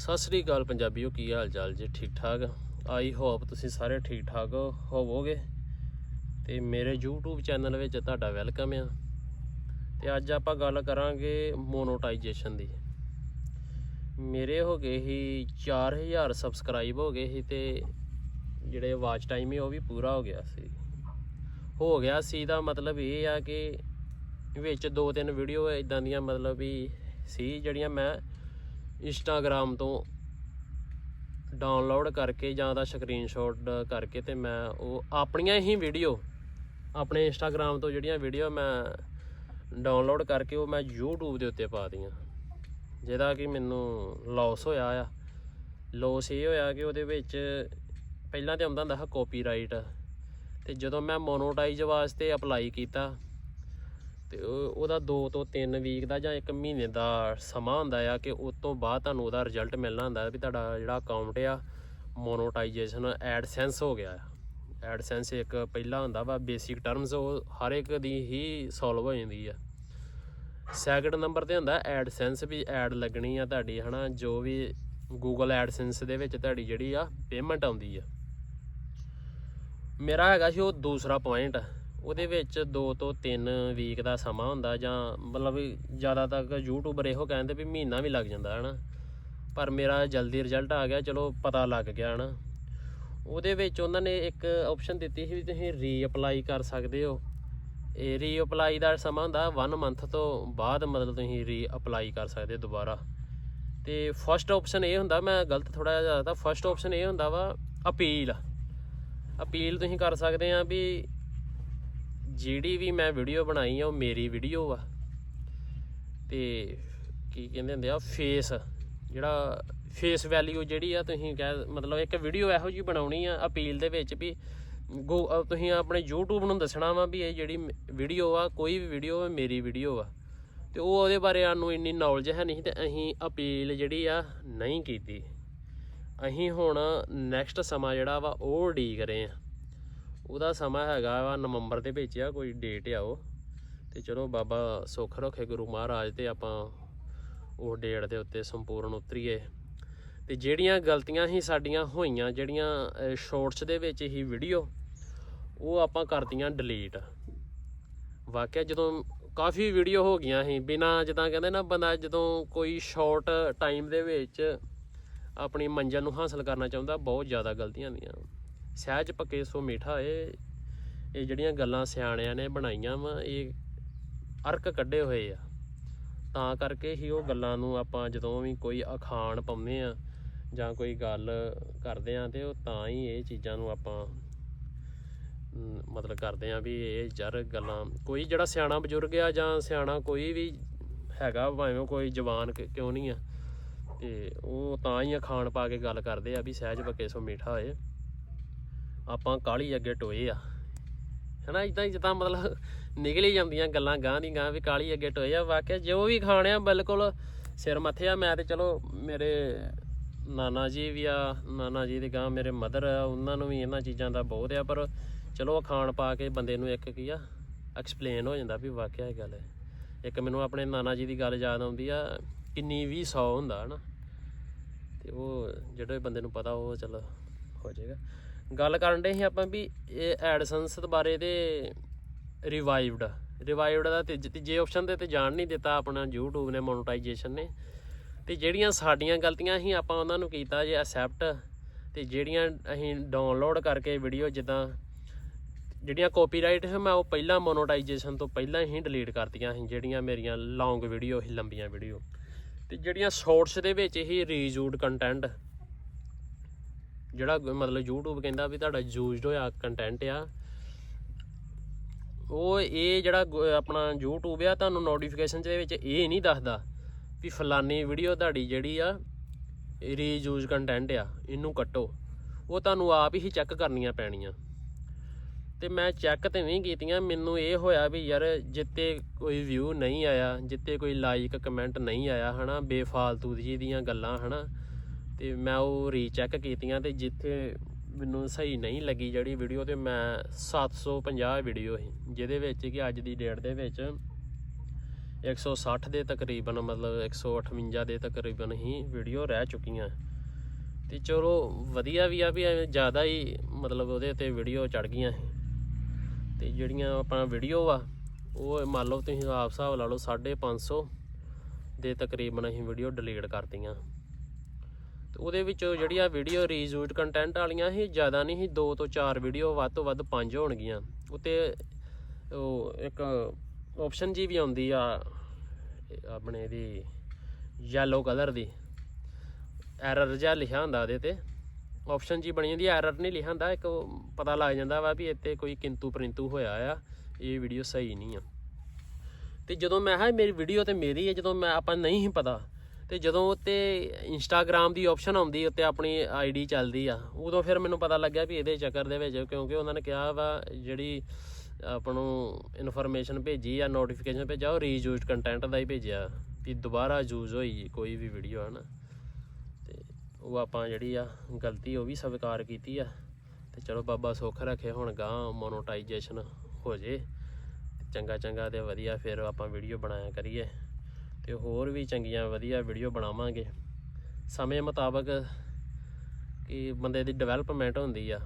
ਸਤਿ ਸ੍ਰੀ ਅਕਾਲ ਪੰਜਾਬੀਓ, ਕੀ ਹਾਲ ਚਾਲ ਜੀ? ਠੀਕ ਠਾਕ ਆਈ ਹੋਪ ਤੁਸੀਂ ਸਾਰੇ ਠੀਕ ਠਾਕ ਹੋਵੋਗੇ। ਤੇ ਮੇਰੇ YouTube ਚੈਨਲ ਵਿੱਚ ਤੁਹਾਡਾ ਵੈਲਕਮ ਆ। ਤੇ ਅੱਜ ਆਪਾਂ ਗੱਲ ਕਰਾਂਗੇ ਮੋਨੋਟਾਈਜੇਸ਼ਨ ਦੀ। ਮੇਰੇ ਹੋ ਗਏ ਸੀ 4000 ਸਬਸਕ੍ਰਾਈਬ ਹੋ ਗਏ ਸੀ ਤੇ ਜਿਹੜੇ ਵਾਚ ਟਾਈਮ ਹੀ ਉਹ ਵੀ ਪੂਰਾ ਹੋ ਗਿਆ ਸੀ। ਹੋ ਗਿਆ ਸੀ ਦਾ ਮਤਲਬ ਇਹ ਆ ਕਿ ਵਿੱਚ ਦੋ ਤਿੰਨ ਵੀਡੀਓ ਇਦਾਂ ਦੀਆਂ ਮਤਲਬ ਵੀ ਸੀ ਜਿਹੜੀਆਂ ਮੈਂ ਇੰਸਟਾਗ੍ਰam ਤੋਂ ਡਾਊਨਲੋਡ ਕਰਕੇ ਜਾਂ ਦਾ ਸਕਰੀਨਸ਼ਾਟ ਕਰਕੇ ਤੇ ਮੈਂ ਉਹ ਆਪਣੀਆਂ ਹੀ ਵੀਡੀਓ, ਆਪਣੇ ਇੰਸਟਾਗ੍ਰam ਤੋਂ ਜਿਹੜੀਆਂ ਵੀਡੀਓ ਮੈਂ ਡਾਊਨਲੋਡ ਕਰਕੇ ਉਹ ਮੈਂ YouTube ਦੇ ਉੱਤੇ ਪਾ ਦੀਆਂ ਜਿਹਦਾ ਕਿ ਮੈਨੂੰ ਲਾਸ ਹੋਇਆ ਆ। ਲਾਸ ਇਹ ਹੋਇਆ ਕਿ ਉਹਦੇ ਵਿੱਚ ਪਹਿਲਾਂ ਤੇ ਆਉਂਦਾ ਹੁੰਦਾ ਹੈ ਕਾਪੀਰਾਈਟ ਤੇ ਜਦੋਂ ਮੈਂ ਮੋਨੋਟਾਈਜ਼ ਵਾਸਤੇ ਅਪਲਾਈ ਕੀਤਾ ਤੇ ਉਹ- ਉਹਦਾ 2 ਤੋਂ 3 ਵੀਕ ਦਾ ਜਾਂ 1 ਮਹੀਨੇ ਦਾ ਸਮਾਂ ਹੁੰਦਾ ਆ ਕਿ ਉਸ ਤੋਂ ਬਾਅਦ ਤੁਹਾਨੂੰ ਉਹਦਾ ਰਿਜ਼ਲਟ ਮਿਲਣਾ ਹੁੰਦਾ ਵੀ ਤੁਹਾਡਾ ਜਿਹੜਾ ਅਕਾਊਂਟ ਆ ਮੋਨੋਟਾਈਜੇਸ਼ਨ ਐਡਸੈਂਸ ਹੋ ਗਿਆ ਆ। ਐਡਸੈਂਸ ਇੱਕ ਪਹਿਲਾ ਹੁੰਦਾ ਵਾ ਬੇਸਿਕ ਟਰਮਸ ਉਹ ਹਰ ਇੱਕ ਦੀ ਹੀ ਸੋਲਵ ਹੋ ਜਾਂਦੀ ਆ। ਸੈਕੰਡ ਨੰਬਰ ਤੇ ਹੁੰਦਾ ਐਡਸੈਂਸ ਵੀ ਐਡ ਲੱਗਣੀ ਆ ਤੁਹਾਡੀ, ਹਨਾ? ਜੋ ਵੀ ਗੂਗਲ ਐਡਸੈਂਸ ਦੇ ਵਿੱਚ ਤੁਹਾਡੀ ਜਿਹੜੀ ਆ ਪੇਮੈਂਟ ਆਉਂਦੀ ਆ। ਮੇਰਾ ਹੈਗਾ ਸੀ ਉਹ ਦੂਸਰਾ ਪੁਆਇੰਟ ਉਹਦੇ ਵਿੱਚ 2 ਤੋਂ 3 ਵੀਕ ਦਾ ਸਮਾਂ ਹੁੰਦਾ ਜਾਂ ਮਤਲਬ ਵੀ ਜ਼ਿਆਦਾ ਤੱਕ ਯੂਟਿਊਬਰ ਇਹੋ ਕਹਿੰਦੇ ਵੀ ਮਹੀਨਾ ਵੀ ਲੱਗ ਜਾਂਦਾ, ਹਨਾ? ਪਰ ਮੇਰਾ ਜਲਦੀ ਰਿਜ਼ਲਟ ਆ ਗਿਆ, ਚਲੋ ਪਤਾ ਲੱਗ ਗਿਆ, ਹਨਾ? ਉਹਦੇ ਵਿੱਚ ਉਹਨਾਂ ਨੇ ਇੱਕ ਆਪਸ਼ਨ ਦਿੱਤੀ ਸੀ ਵੀ ਤੁਸੀਂ ਰੀ ਅਪਲਾਈ ਕਰ ਸਕਦੇ ਹੋ। ਇਹ ਰੀਅਪਲਾਈ ਦਾ ਸਮਾਂ ਹੁੰਦਾ 1 ਮੰਥ ਤੋਂ ਬਾਅਦ ਮਤਲਬ ਤੁਸੀਂ ਰੀ ਅਪਲਾਈ ਕਰ ਸਕਦੇ ਹੋ ਦੁਬਾਰਾ। ਤੇ ਫਰਸਟ ਆਪਸ਼ਨ ਇਹ ਹੁੰਦਾ, ਮੈਂ ਗਲਤ ਥੋੜਾ ਜਿਹਾ ਦੱਸਦਾ ਫਰਸਟ ਆਪਸ਼ਨ ਇਹ ਹੁੰਦਾ ਵਾ ਅਪੀਲ ਅਪੀਲ ਤੁਸੀਂ ਕਰ ਸਕਦੇ ਆ ਵੀ ਜਿਹੜੀ ਵੀ ਮੈਂ ਵੀਡੀਓ ਬਣਾਈ ਆ, ਉਹ ਮੇਰੀ ਵੀਡੀਓ ਆ। ਤੇ ਕੀ ਕਹਿੰਦੇ ਹੁੰਦੇ ਆ ਫੇਸ ਜਿਹੜਾ ਫੇਸ ਵੈਲਿਊ ਜਿਹੜੀ ਆ, ਤੁਸੀਂ ਕਹਿ, ਮਤਲਬ ਇੱਕ ਵੀਡੀਓ ਇਹੋ ਜਿਹੀ ਬਣਾਉਣੀ ਆ ਅਪੀਲ ਦੇ ਵਿੱਚ ਵੀ। ਗੋ ਤੁਸੀਂ ਆਪਣੇ YouTube ਨੂੰ ਦੱਸਣਾ ਵਾ ਵੀ ਇਹ ਜਿਹੜੀ ਵੀਡੀਓ ਆ, ਕੋਈ ਵੀ ਵੀਡੀਓ ਮੇਰੀ ਵੀਡੀਓ ਆ। ਤੇ ਉਹ ਉਹਦੇ ਬਾਰੇ ਸਾਨੂੰ ਇੰਨੀ ਨੌਲੇਜ ਹੈ ਨਹੀਂ, ਤੇ ਅਸੀਂ ਅਪੀਲ ਜਿਹੜੀ ਆ, ਨਹੀਂ ਕੀਤੀ। ਅਸੀਂ ਹੁਣ ਨੈਕਸਟ ਸਮਾਂ ਜਿਹੜਾ ਵਾ, ਉਹ ਉਡੀਕ ਰਹੇ ਆ। ਉਹਦਾ ਸਮਾਂ ਹੈਗਾ ਵਾ ਨਵੰਬਰ ਦੇ ਵਿੱਚ ਆ, ਕੋਈ ਡੇਟ ਆ ਉਹ। ਤੇ ਚਲੋ ਬਾਬਾ ਸੁੱਖ ਰੱਖੇ ਗੁਰੂ ਮਹਾਰਾਜ ਤੇ ਆਪਾਂ ਉਹ ਡੇਟ ਦੇ ਉੱਤੇ ਸੰਪੂਰਨ ਉਤਰੀਏ। ਤੇ ਜਿਹੜੀਆਂ ਗਲਤੀਆਂ ਹੀ ਸਾਡੀਆਂ ਹੋਈਆਂ, ਜਿਹੜੀਆਂ ਸ਼ਾਰਟਸ ਦੇ ਵਿੱਚ ਹੀ ਵੀਡੀਓ ਉਹ ਆਪਾਂ ਕਰਤੀਆਂ ਡਿਲੀਟ ਵਾਕਿਆ ਜਦੋਂ ਕਾਫੀ ਵੀਡੀਓ ਹੋ ਗਈਆਂ ਸੀ, ਬਿਨਾ ਜਿੱਦਾਂ ਕਹਿੰਦੇ ਨਾ ਬੰਦਾ ਜਦੋਂ ਕੋਈ ਸ਼ਾਰਟ ਟਾਈਮ ਦੇ ਵਿੱਚ ਆਪਣੀ ਮੰਜ਼ਿਲ ਨੂੰ ਹਾਸਲ ਕਰਨਾ ਚਾਹੁੰਦਾ, ਬਹੁਤ ਜ਼ਿਆਦਾ ਗਲਤੀਆਂ ਹੁੰਦੀਆਂ ਸਹਿਜ ਪੱਕੇ ਸੋ ਮੀਠਾ ਇਹ ਇਹ ਜਿਹੜੀਆਂ ਗੱਲਾਂ ਸਿਆਣਿਆਂ ਨੇ ਬਣਾਈਆਂ ਵਾ, ਇਹ ਅਰਕ ਕੱਢੇ ਹੋਏ ਆ। ਤਾਂ ਕਰਕੇ ਹੀ ਉਹ ਗੱਲਾਂ ਨੂੰ ਆਪਾਂ ਜਦੋਂ ਵੀ ਕੋਈ ਅਖਾਣ ਪਾਉਂਦੇ ਆ ਜਾਂ ਕੋਈ ਗੱਲ ਕਰਦੇ ਆ ਤੇ ਉਹ ਤਾਂ ਹੀ ਇਹ ਚੀਜ਼ਾਂ ਨੂੰ ਆਪਾਂ ਮਤਲਬ ਕਰਦੇ ਆ ਵੀ ਇਹ ਜਰ ਗੱਲਾਂ, ਕੋਈ ਜਿਹੜਾ ਸਿਆਣਾ ਬਜ਼ੁਰਗ ਆ ਜਾਂ ਸਿਆਣਾ ਕੋਈ ਵੀ ਹੈਗਾ ਭਾਵੇਂ ਕੋਈ ਜਵਾਨ ਕਿਉਂ ਨਹੀਂ ਆ। ਤੇ ਉਹ ਤਾਂ ਹੀ ਅਖਾਣ ਪਾ ਕੇ ਗੱਲ ਕਰਦੇ ਆ ਵੀ ਸਹਿਜ ਬਕੇ ਸੋ ਮੀਠਾ ਹੋਏ ਆਪਾਂ ਕਾਲੀ ਅੱਗੇ ਟੋਏ ਆ। ਹਨਾ ਇਦਾਂ ਹੀ ਜਿੱਦਾਂ ਮਤਲਬ ਨਿਕਲੀ ਜਾਂਦੀਆਂ ਗੱਲਾਂ ਗਾਂ ਦੀ ਗਾਂ ਵੀ ਕਾਲੀ ਅੱਗੇ ਟੋਏ ਆ। ਵਾਕਿਆ ਜੋ ਵੀ ਖਾਣਿਆ ਬਿਲਕੁਲ ਸਿਰ ਮੱਥੇ ਆ। ਮੈਂ ਤੇ ਚਲੋ ਮੇਰੇ ਨਾਨਾ ਜੀ ਵੀ ਆ, ਨਾਨਾ ਜੀ ਦੇ ਗਾਂ ਮੇਰੇ ਮਦਰ ਆ, ਉਹਨਾਂ ਨੂੰ ਵੀ ਇਹਨਾਂ ਚੀਜ਼ਾਂ ਦਾ ਬਹੁਤ ਆ। ਪਰ ਚਲੋ ਖਾਣ ਪਾ ਕੇ ਬੰਦੇ ਨੂੰ ਇੱਕ ਕੀ ਆ ਐਕਸਪਲੇਨ ਹੋ ਜਾਂਦਾ ਵੀ ਵਾਕਿਆ ਇਹ ਗੱਲ ਹੈ। ਇੱਕ ਮੈਨੂੰ ਆਪਣੇ ਨਾਨਾ ਜੀ ਦੀ ਗੱਲ ਯਾਦ ਆਉਂਦੀ ਆ, ਕਿੰਨੀ ਵੀ 100 ਹੁੰਦਾ, ਹਨਾ। ਤੇ ਉਹ ਜਿਹੜੇ ਬੰਦੇ ਨੂੰ ਪਤਾ, ਉਹ ਚੱਲ ਹੋ ਜਾਏਗਾ। ਗੱਲ ਕਰਨ ਦੇ ਸੀ ਆਪਾਂ ਵੀ ਇਹ ਐਡਸੈਂਸ ਬਾਰੇ ਦੇ ਰਿਵਾਈਵਡ ਰਿਵਾਈਵਡ ਦਾ ਤੀਜ- ਤੀਜੇ ਆਪਸ਼ਨ ਦੇ ਤੇ ਜਾਣ ਨਹੀਂ ਦਿੱਤਾ ਆਪਣਾ YouTube ਨੇ ਮੋਨਟਾਈਜੇਸ਼ਨ ਨੇ। ਤੇ ਜਿਹੜੀਆਂ ਸਾਡੀਆਂ ਗਲਤੀਆਂ ਸੀ ਆਪਾਂ ਉਹਨਾਂ ਨੂੰ ਕੀਤਾ ਜੇ ਐਕਸੈਪਟ ਤੇ ਜਿਹੜੀਆਂ ਅਸੀਂ ਡਾਊਨਲੋਡ ਕਰਕੇ ਵੀਡੀਓ ਜਿੱਦਾਂ ਜਿਹੜੀਆਂ ਕਾਪੀਰਾਈਟ ਹੈ ਮੈਂ ਉਹ ਪਹਿਲਾਂ ਮੋਨੋਟਾਈਜੇਸ਼ਨ ਤੋਂ ਪਹਿਲਾਂ ਹੀ ਡਿਲੀਟ ਕਰਤੀਆਂ ਸੀ, ਜਿਹੜੀਆਂ ਮੇਰੀਆਂ ਲੌਂਗ ਵੀਡੀਓ ਸੀ, ਲੰਬੀਆਂ ਵੀਡੀਓ ਤੇ ਜਿਹੜੀਆਂ ਸ਼ਾਰਟਸ ਦੇ ਵਿੱਚ ਹੀ ਰੀਯੂਜ਼ਡ ਕੰਟੈਂਟ ਜਿਹੜਾ ਮਤਲਬ YouTube ਕਹਿੰਦਾ ਵੀ ਤੁਹਾਡਾ ਯੂਜ਼ਡ ਹੋਇਆ ਕੰਟੈਂਟ ਆ, ਉਹ ਇਹ ਜਿਹੜਾ ਗ- ਆਪਣਾ YouTube ਆ, ਤੁਹਾਨੂੰ ਨੋਟੀਫਿਕੇਸ਼ਨ ਦੇ ਵਿੱਚ ਇਹ ਨਹੀਂ ਦੱਸਦਾ ਵੀ ਫਲਾਨੀ ਵੀਡੀਓ ਤੁਹਾਡੀ ਜਿਹੜੀ ਆ ਰੀਯੂਜ਼ ਕੰਟੈਂਟ ਆ, ਇਹਨੂੰ ਕੱਟੋ। ਉਹ ਤੁਹਾਨੂੰ ਆਪ ਹੀ ਚੈੱਕ ਕਰਨੀਆਂ ਪੈਣੀਆਂ। ਤੇ ਮੈਂ ਚੈੱਕ ਤੇ ਨਹੀਂ ਕੀਤੀਆਂ, ਮੈਨੂੰ ਇਹ ਹੋਇਆ ਵੀ ਯਾਰ ਜਿੱਤੇ ਕੋਈ ਵਿਊ ਨਹੀਂ ਆਇਆ, ਜਿੱਤੇ ਕੋਈ ਲਾਈਕ ਕਮੈਂਟ ਨਹੀਂ ਆਇਆ, ਹਨਾ, ਬੇਫਾਲਤੂ ਜੀ ਦੀਆਂ ਗੱਲਾਂ, ਹਨਾ। ਤੇ ਮੈਂ ਉਹ ਰੀਚੈਕ ਕੀਤੀਆਂ ਤੇ ਜਿੱਥੇ ਮੈਨੂੰ ਸਹੀ ਨਹੀਂ ਲੱਗੀ ਜਿਹੜੀ ਵੀਡੀਓ ਤੇ ਮੈਂ 750 ਵੀਡੀਓ ਸੀ, ਜਿਹਦੇ ਵਿੱਚ ਕਿ ਅੱਜ ਦੀ ਡੇਟ ਦੇ ਵਿੱਚ 160 ਦੇ ਤਕਰੀਬਨ, ਮਤਲਬ 158 ਦੇ ਤਕਰੀਬਨ ਹੀ ਵੀਡੀਓ ਰਹਿ ਚੁੱਕੀਆਂ। ਤੇ ਚਲੋ ਵਧੀਆ ਵੀ ਆ ਵੀ ਐਵੇਂ ਜ਼ਿਆਦਾ ਹੀ, ਮਤਲਬ ਉਹਦੇ ਤੇ ਵੀਡੀਓ ਚੜ ਗਈਆਂ ਤੇ ਜਿਹੜੀਆਂ ਆਪਣਾ ਵੀਡੀਓ ਆ, ਉਹ ਮੰਨ ਲਓ ਤੁਸੀਂ ਆਪ ਹਿਸਾਬ ਲਾ ਲਓ 550 ਦੇ ਤਕਰੀਬਨ ਅਸੀਂ ਵੀਡੀਓ ਡਿਲੀਟ ਕਰਤੀਆਂ ਉਹਦੇ ਵਿੱਚੋਂ ਜਿਹੜੀਆਂ ਵੀਡੀਓ ਰੀਯੂਜ਼ਡ ਕੰਟੈਂਟ ਵਾਲੀਆਂ ਸੀ ਜ਼ਿਆਦਾ ਨਹੀਂ ਸੀ ਦੋ ਤੋਂ ਚਾਰ ਵੀਡੀਓ ਵੱਧ ਤੋਂ ਵੱਧ ਪੰਜ ਹੋਣਗੀਆਂ। ਉਤੇ ਉਹ ਇੱਕ ਆਪਸ਼ਨ ਜੀ ਵੀ ਆਉਂਦੀ ਆ, ਆਪਣੇ ਦੀ ਯੈਲੋ ਕਲਰ ਦੀ। ਐਰਰ ਜਿਹਾ ਲਿਖਿਆ ਹੁੰਦਾ ਉਹਦੇ ਤੇ। ਆਪਸ਼ਨ ਜੀ ਬਣੀ ਹੁੰਦੀ ਐਰਰ ਨਹੀਂ ਲਿਖਿਆ ਹੁੰਦਾ, ਇੱਕ ਉਹ ਪਤਾ ਲੱਗ ਜਾਂਦਾ ਵਾ ਵੀ ਇੱਥੇ ਕੋਈ ਕਿੰਤੂ ਪਰਿੰਤੂ ਹੋਇਆ ਆ, ਇਹ ਵੀਡੀਓ ਸਹੀ ਨਹੀਂ ਆ। ਤੇ ਜਦੋਂ ਮੈਂ ਹਾਂ ਮੇਰੀ ਵੀਡੀਓ ਤੇ ਮੇਰੀ ਹੈ ਜਦੋਂ ਮੈਂ, ਆਪਾਂ ਨਹੀਂ ਸੀ ਪਤਾ ਤੇ ਜਦੋਂ ਉੱਤੇ ਇੰਸਟਾਗ੍ਰam ਦੀ ਆਪਸ਼ਨ ਆਉਂਦੀ, ਉੱਤੇ ਆਪਣੀ ਆਈਡੀ ਚੱਲਦੀ ਆ, ਉਦੋਂ ਫਿਰ ਮੈਨੂੰ ਪਤਾ ਲੱਗਿਆ ਵੀ ਇਹਦੇ ਚੱਕਰ ਦੇ ਵਿੱਚ ਕਿਉਂਕਿ ਉਹਨਾਂ ਨੇ ਕਿਹਾ ਵਾ ਜਿਹੜੀ ਆਪਾਂ ਨੂੰ ਇਨਫੋਰਮੇਸ਼ਨ ਭੇਜੀ ਆ ਨੋਟੀਫਿਕੇਸ਼ਨ ਭੇਜਿਆ, ਉਹ ਰੀਯੂਜ਼ਡ ਕੰਟੈਂਟ ਦਾ ਹੀ ਭੇਜਿਆ, ਵੀ ਦੁਬਾਰਾ ਯੂਜ਼ ਹੋਈ ਕੋਈ ਵੀ ਵੀਡੀਓ ਹੈ ਨਾ ਤੇ ਉਹ ਆਪਾਂ ਜਿਹੜੀ ਆ, ਗਲਤੀ ਉਹ ਵੀ ਸਵੀਕਾਰ ਕੀਤੀ ਆ। ਤੇ ਚਲੋ ਬਾਬਾ ਸੁੱਖ ਰੱਖੇ, ਹੁਣ ਗਾਂ ਮੋਨੋਟਾਈਜੇਸ਼ਨ ਹੋ ਜੇ ਚੰਗਾ ਚੰਗਾ ਤੇ ਵਧੀਆ ਫਿਰ ਆਪਾਂ ਵੀਡੀਓ ਬਣਾਇਆ ਕਰੀਏ। ਤੇ ਹੋਰ ਵੀ ਚੰਗੀਆਂ ਵਧੀਆ ਵੀਡੀਓ ਬਣਾਵਾਂਗੇ। ਸਮੇਂ ਮੁਤਾਬਕ ਕਿ ਬੰਦੇ ਦੀ ਡਿਵੈਲਪਮੈਂਟ ਹੁੰਦੀ ਆ।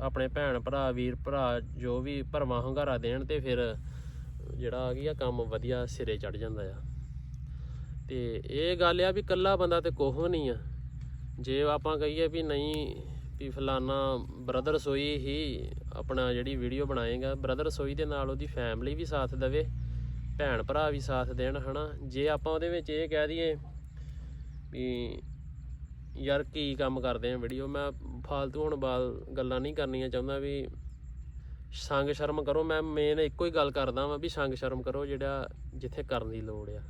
ਆਪਣੇ ਭੈਣ ਭਰਾ, ਵੀਰ ਭਰਾ, ਜੋ ਵੀ ਭਰਵਾਂ ਹੁੰਗਾਰਾ ਦੇਣ ਤੇ ਫਿਰ ਜਿਹੜਾ ਆ ਗਈ ਆ ਕੰਮ ਵਧੀਆ ਸਿਰੇ ਚੜ ਜਾਂਦਾ ਆ। ਤੇ ਇਹ ਗੱਲ ਆ ਵੀ ਇਕੱਲਾ ਬੰਦਾ ਤੇ ਕੋਹ ਨਹੀਂ ਆ। ਜੇ ਆਪਾਂ ਕਹੀਏ ਵੀ ਨਹੀਂ ਵੀ ਫਲਾਨਾ ਬ੍ਰਦਰ ਸੋਈ ਹੀ ਆਪਣਾ ਜਿਹੜੀ ਵੀਡੀਓ ਬਣਾਏਗਾ ਬ੍ਰਦਰ ਸੋਈ ਦੇ ਨਾਲ ਉਹਦੀ ਫੈਮਿਲੀ ਵੀ ਸਾਥ ਦੇਵੇ। ਭੈਣ ਭਰਾ ਵੀ ਸਾਥ ਦੇਣ, ਹਨਾ? ਜੇ ਆਪਾਂ ਉਹਦੇ ਵਿੱਚ ਇਹ ਕਹਿ ਦਈਏ ਵੀ ਯਾਰ ਕੀ ਕੰਮ ਕਰਦੇ ਆ ਵੀਡੀਓ ਮੈਂ ਫਾਲਤੂ ਹੁਣ ਬਾਲ ਗੱਲਾਂ ਨਹੀਂ ਕਰਨੀਆਂ ਚਾਹੁੰਦਾ ਵੀ ਸੰਗ ਸ਼ਰਮ ਕਰੋ। ਮੈਂ ਮੇਨ ਇੱਕੋ ਹੀ ਗੱਲ ਕਰਦਾ ਵਾਂ ਵੀ ਸੰਗ ਸ਼ਰਮ ਕਰੋ ਜਿਹੜਾ ਜਿੱਥੇ ਕਰਨ ਦੀ ਲੋੜ ਆ।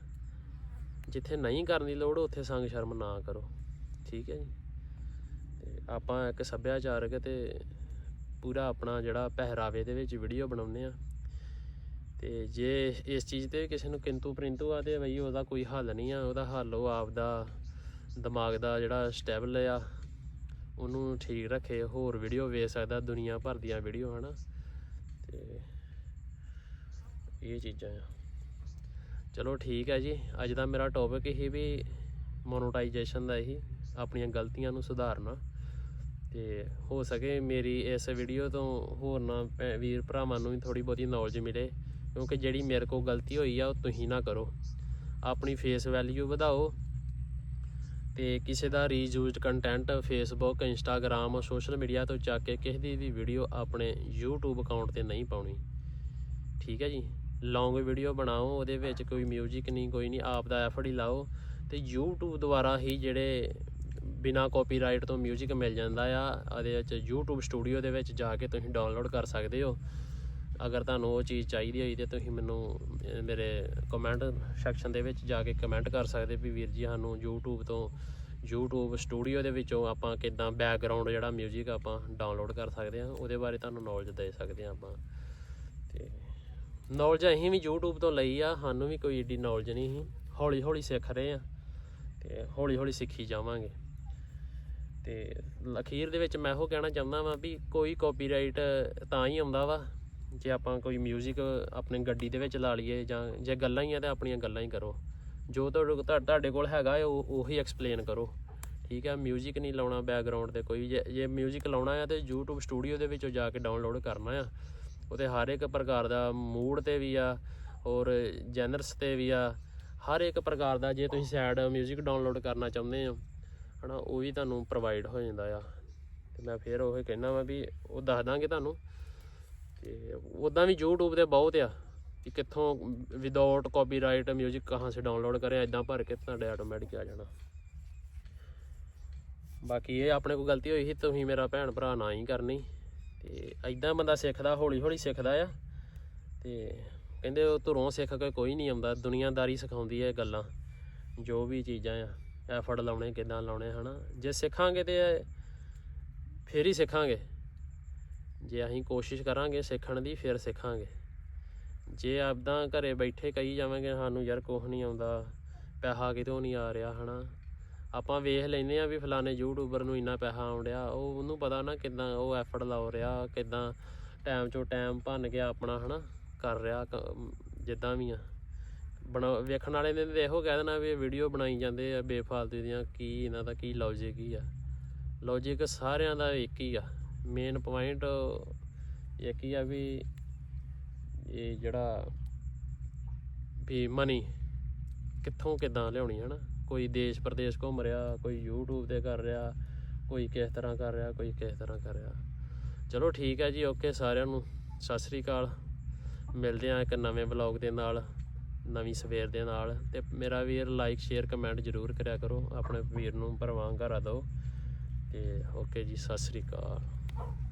ਜਿੱਥੇ ਨਹੀਂ ਕਰਨ ਦੀ ਲੋੜ, ਉੱਥੇ ਸੰਗ ਸ਼ਰਮ ਨਾ ਕਰੋ। ਠੀਕ ਹੈ ਜੀ? ਤੇ ਆਪਾਂ ਇੱਕ ਸੱਭਿਆਚਾਰਕ ਤੇ ਪੂਰਾ ਆਪਣਾ ਜਿਹੜਾ ਪਹਿਰਾਵੇ ਦੇ ਵਿੱਚ ਵੀਡੀਓ ਬਣਾਉਂਦੇ ਆ। ਤੇ ਜੇ ਇਸ ਚੀਜ਼ ਤੇ ਕਿਸੇ ਨੂੰ ਕਿੰਤੂ ਪਰਿੰਤੂ ਆ ਤੇ ਬਈ ਉਹਦਾ ਕੋਈ ਹੱਲ ਨਹੀਂ ਆ, ਉਹਦਾ ਹੱਲ ਉਹ ਆਪਦਾ ਦਿਮਾਗ ਦਾ ਜਿਹੜਾ ਸਟੇਬਲ ਆ, ਉਹਨੂੰ ਠੀਕ ਰੱਖੇ, ਹੋਰ ਵੀਡੀਓ ਵੇਖ ਸਕਦਾ, ਦੁਨੀਆ ਭਰ ਦੀਆਂ ਵੀਡੀਓ ਹਨਾ? ਤੇ ਇਹ ਚੀਜ਼ਾਂ ਆ। ਚਲੋ ਠੀਕ ਹੈ ਜੀ, ਅੱਜ ਦਾ ਮੇਰਾ ਟੌਪਿਕ ਇਹ ਵੀ ਮੋਨੋਟਾਈਜੇਸ਼ਨ ਦਾ ਹੀ ਆਪਣੀਆਂ ਗਲਤੀਆਂ ਨੂੰ ਸੁਧਾਰਨਾ। ਤੇ ਹੋ ਸਕੇ ਮੇਰੀ ਇਸ ਵੀਡੀਓ ਤੋਂ ਹੋਰ ਨਾ ਵੀਰ ਭਰਾਵਾਂ ਨੂੰ ਵੀ ਥੋੜੀ ਬਹੁਤੀ ਨੌਲੇਜ ਮਿਲੇ। ਕਿਉਂਕਿ ਜਿਹੜੀ ਮੇਰੇ ਕੋਲ ਗਲਤੀ ਹੋਈ ਆ ਉਹ ਤੁਸੀਂ ਨਾ ਕਰੋ ਆਪਣੀ ਫੇਸ ਵੈਲਿਊ ਵਧਾਓ ਤੇ ਕਿਸੇ ਦਾ reused content Facebook Instagram social media ਤੋਂ ਚੱਕ ਕੇ ਕਿਸੇ ਦੀ ਵੀ ਵੀਡੀਓ ਆਪਣੇ YouTube ਅਕਾਊਂਟ ਤੇ ਨਹੀਂ ਪਾਉਣੀ ਠੀਕ ਹੈ ਜੀ ਲੌਂਗ ਵੀਡੀਓ ਬਣਾਓ ਉਹਦੇ ਵਿੱਚ ਕੋਈ 뮤직 ਨਹੀਂ ਕੋਈ ਨਹੀਂ ਆਪ ਦਾ ਐਫਰਟ ਹੀ ਲਾਓ ਤੇ YouTube ਦੁਆਰਾ ਹੀ ਜਿਹੜੇ ਬਿਨਾ ਕਾਪੀਰਾਈਟ ਤੋਂ 뮤직 ਮਿਲ ਜਾਂਦਾ ਆ ਉਹਦੇ ਵਿੱਚ YouTube ਸਟੂਡੀਓ ਦੇ ਵਿੱਚ ਜਾ ਕੇ ਤੁਸੀਂ ਡਾਊਨਲੋਡ ਕਰ ਸਕਦੇ ਹੋ ਅਗਰ ਤੁਹਾਨੂੰ ਉਹ ਚੀਜ਼ ਚਾਹੀਦੀ ਹੋਈ ਤੇ ਤੁਸੀਂ ਮੈਨੂੰ ਮੇਰੇ ਕਮੈਂਟ ਸੈਕਸ਼ਨ ਦੇ ਵਿੱਚ ਜਾ ਕੇ ਕਮੈਂਟ ਕਰ ਸਕਦੇ ਵੀ ਵੀਰ ਜੀ ਸਾਨੂੰ YouTube ਤੋਂ, YouTube ਸਟੂਡੀਓ ਦੇ ਵਿੱਚੋਂ ਆਪਾਂ ਕਿਦਾਂ ਬੈਕਗ੍ਰਾਉਂਡ ਜਿਹੜਾ 뮤직 ਆਪਾਂ ਡਾਊਨਲੋਡ ਕਰ ਸਕਦੇ ਹਾਂ, ਉਹਦੇ ਬਾਰੇ ਤੁਹਾਨੂੰ ਨੌਲੇਜ ਦੇ ਸਕਦੇ ਹਾਂ ਆਪਾਂ। ਤੇ ਨੌਲੇਜ ਅਸੀਂ ਵੀ YouTube ਤੋਂ ਲਈ ਆ, ਸਾਨੂੰ ਵੀ ਕੋਈ ਏਡੀ ਨੌਲੇਜ ਨਹੀਂ ਸੀ। ਹੌਲੀ ਹੌਲੀ ਸਿੱਖ ਰਹੇ ਆ ਤੇ ਹੌਲੀ ਹੌਲੀ ਸਿੱਖੀ ਜਾਵਾਂਗੇ। ਤੇ ਅਖੀਰ ਦੇ ਵਿੱਚ ਮੈਂ ਉਹ ਕਹਿਣਾ ਚਾਹੁੰਦਾ ਵਾਂ ਵੀ ਕੋਈ ਕਾਪੀਰਾਈਟ ਤਾਂ ਹੀ ਆਉਂਦਾ ਵਾ ਜੇ ਆਪਾਂ ਕੋਈ 뮤직 ਆਪਣੀ ਗੱਡੀ ਦੇ ਵਿੱਚ ਲਾ ਲਈਏ ਜਾਂ ਜੇ ਗੱਲਾਂ ਹੀ ਆ ਤੇ ਆਪਣੀਆਂ ਗੱਲਾਂ ਹੀ ਕਰੋ ਜੋ ਤੁਹਾਡੇ ਕੋਲ- ਤੁਹਾ- ਤੁਹਾਡੇ ਕੋਲ ਹੈਗਾ ਹੈ ਉਹ ਉਹੀ ਐਕਸਪਲੇਨ ਕਰੋ ਠੀਕ ਹੈ 뮤직 ਨਹੀਂ ਲਾਉਣਾ ਬੈਕਗ੍ਰਾਉਂਡ ਤੇ ਕੋਈ ਜੇ ਜੇ 뮤직 ਲਾਉਣਾ ਆ ਤੇ YouTube ਸਟੂਡੀਓ ਦੇ ਵਿੱਚੋਂ ਜਾ ਕੇ ਡਾਊਨਲੋਡ ਕਰਨਾ ਆ ਉਹਦੇ ਹਰ ਇੱਕ ਪ੍ਰਕਾਰ ਦਾ ਮੂਡ ਤੇ ਵੀ ਆ ਔਰ ਜੈਨਰਸ ਤੇ ਵੀ ਆ ਹਰ ਇੱਕ ਪ੍ਰਕਾਰ ਦਾ ਜੇ ਤੁਸੀਂ ਸੈਡ 뮤직 ਡਾਊਨਲੋਡ ਕਰਨਾ ਚਾਹੁੰਦੇ ਹੋ ਹਨਾ ਉਹ ਵੀ ਤੁਹਾਨੂੰ ਪ੍ਰੋਵਾਈਡ ਹੋ ਜਾਂਦਾ ਆ ਤੇ ਮੈਂ ਫਿਰ ਉਹ ਕਹਿਣਾ ਵਾ ਵੀ ਉਹ ਦੱਸ ਦਾਂਗੇ ਤੁਹਾਨੂੰ ਤੇ ਉਦਾਂ ਵੀ YouTube ਤੇ ਬਹੁਤ ਆ ਕਿ ਕਿੱਥੋਂ ਵਿਦਆਊਟ ਕਾਪੀਰਾਈਟ 뮤직 ਕਹਾਂ ਸੇ ਡਾਊਨਲੋਡ ਕਰਿਆ ਇਦਾਂ ਭਰ ਕੇ ਤੁਹਾਡੇ ਆਟੋਮੈਟਿਕ ਆ ਜਾਣਾ। ਬਾਕੀ ਇਹ ਆਪਣੇ ਕੋਲ ਗਲਤੀ ਹੋਈ ਸੀ, ਤੁਸੀਂ ਮੇਰਾ ਭੈਣ ਭਰਾ ਨਾ ਹੀ ਕਰਨੀ। ਤੇ ਐਦਾਂ ਬੰਦਾ ਸਿੱਖਦਾ ਹੌਲੀ ਹੌਲੀ ਸਿੱਖਦਾ ਆ। ਤੇ ਕਹਿੰਦੇ ਉਹ ਧੁਰੋਂ ਸਿੱਖ ਕੇ ਕੋਈ ਨਹੀਂ ਆਉਂਦਾ, ਦੁਨੀਆਦਾਰੀ ਸਿਖਾਉਂਦੀ ਹੈ ਇਹ ਗੱਲਾਂ, ਜੋ ਵੀ ਚੀਜ਼ਾਂ ਆ ਐਫਰਟ ਲਾਉਣੇ ਕਿੱਦਾਂ ਲਾਉਣੇ ਹਨਾ। ਜੇ ਸਿੱਖਾਂਗੇ ਤੇ ਫੇਰ ਹੀ ਸਿੱਖਾਂਗੇ। ਜੇ ਅਸੀਂ ਕੋਸ਼ਿਸ਼ ਕਰਾਂਗੇ ਸਿੱਖਣ ਦੀ, ਫਿਰ ਸਿੱਖਾਂਗੇ। ਜੇ ਆਪਦਾ ਘਰੇ ਬੈਠੇ ਕਹੀ ਜਾਵਾਂਗੇ, ਸਾਨੂੰ ਯਾਰ ਕੁਝ ਨਹੀਂ ਆਉਂਦਾ, ਪੈਸਾ ਕਿਤੋਂ ਨਹੀਂ ਆ ਰਿਹਾ, ਹਨਾ। ਆਪਾਂ ਵੇਖ ਲੈਨੇ ਆ ਵੀ ਫਲਾਣੇ ਯੂਟਿਊਬਰ ਨੂੰ ਇੰਨਾ ਪੈਸਾ ਆਉਣ ਡਿਆ, ਉਹ ਉਹਨੂੰ ਪਤਾ ਨਾ ਕਿਦਾਂ ਉਹ ਐਫਰਟ ਲਾਉ ਰਿਹਾ, ਕਿਦਾਂ ਟਾਈਮ ਚੋਂ ਟਾਈਮ ਭੰਨ ਕੇ ਆਪਣਾ, ਹਨਾ, ਕਰ ਰਿਹਾ ਕ- ਜਿੱਦਾਂ ਵੀ ਆ। ਬਣਾ, ਵੇਖਣ ਵਾਲੇ ਨੇ ਤਾਂ ਇਹੋ ਕਹਿ ਦੇਣਾ ਵੀ ਵੀਡੀਓ ਬਣਾਈ ਜਾਂਦੇ ਆ ਬੇਫਾਲਤੂ ਦੀਆਂ, ਕੀ ਇਹਨਾਂ ਦਾ ਕੀ ਲੌਜਿਕ ਹੀ ਆ। ਲੌਜਿਕ ਸਾਰਿਆਂ ਦਾ ਇੱਕ ਹੀ ਆ। ਮੇਨ ਪੁਆਇੰਟ ਇੱਕ ਹੀ ਆ ਵੀ ਇਹ ਜਿਹੜਾ ਵੀ ਮਨੀ ਕਿੱਥੋਂ ਕਿਦਾਂ ਲਿਆਉਣੀ ਹੈ ਨਾ? ਕੋਈ ਦੇਸ਼ ਪ੍ਰਦੇਸ਼ ਘੁੰਮ ਰਿਹਾ, ਕੋਈ YouTube ਤੇ ਕਰ ਰਿਹਾ, ਕੋਈ ਕਿਸ ਤਰ੍ਹਾਂ ਕਰ ਰਿਹਾ, ਕੋਈ ਕਿਸ ਤਰ੍ਹਾਂ ਕਰ ਰਿਹਾ। ਚਲੋ ਠੀਕ ਹੈ ਜੀ ਓਕੇ ਸਾਰਿਆਂ ਨੂੰ। ਸਤਿ ਸ੍ਰੀ ਅਕਾਲ। ਮਿਲਦੇ ਆ ਇੱਕ ਨਵੇਂ ਵਲੌਗ ਦੇ ਨਾਲ, ਨਵੀਂ ਸਵੇਰ ਦੇ ਨਾਲ। ਤੇ ਮੇਰਾ ਵੀਰ ਲਾਈਕ ਸ਼ੇਅਰ ਕਮੈਂਟ ਜ਼ਰੂਰ ਕਰਿਆ ਕਰੋ। ਆਪਣੇ ਵੀਰ ਨੂੰ ਭਰਵਾਂ ਘਰਾ ਦਿਓ ਤੇ ਓਕੇ ਜੀ, ਸਤਿ ਸ੍ਰੀ ਅਕਾਲ। Thank you.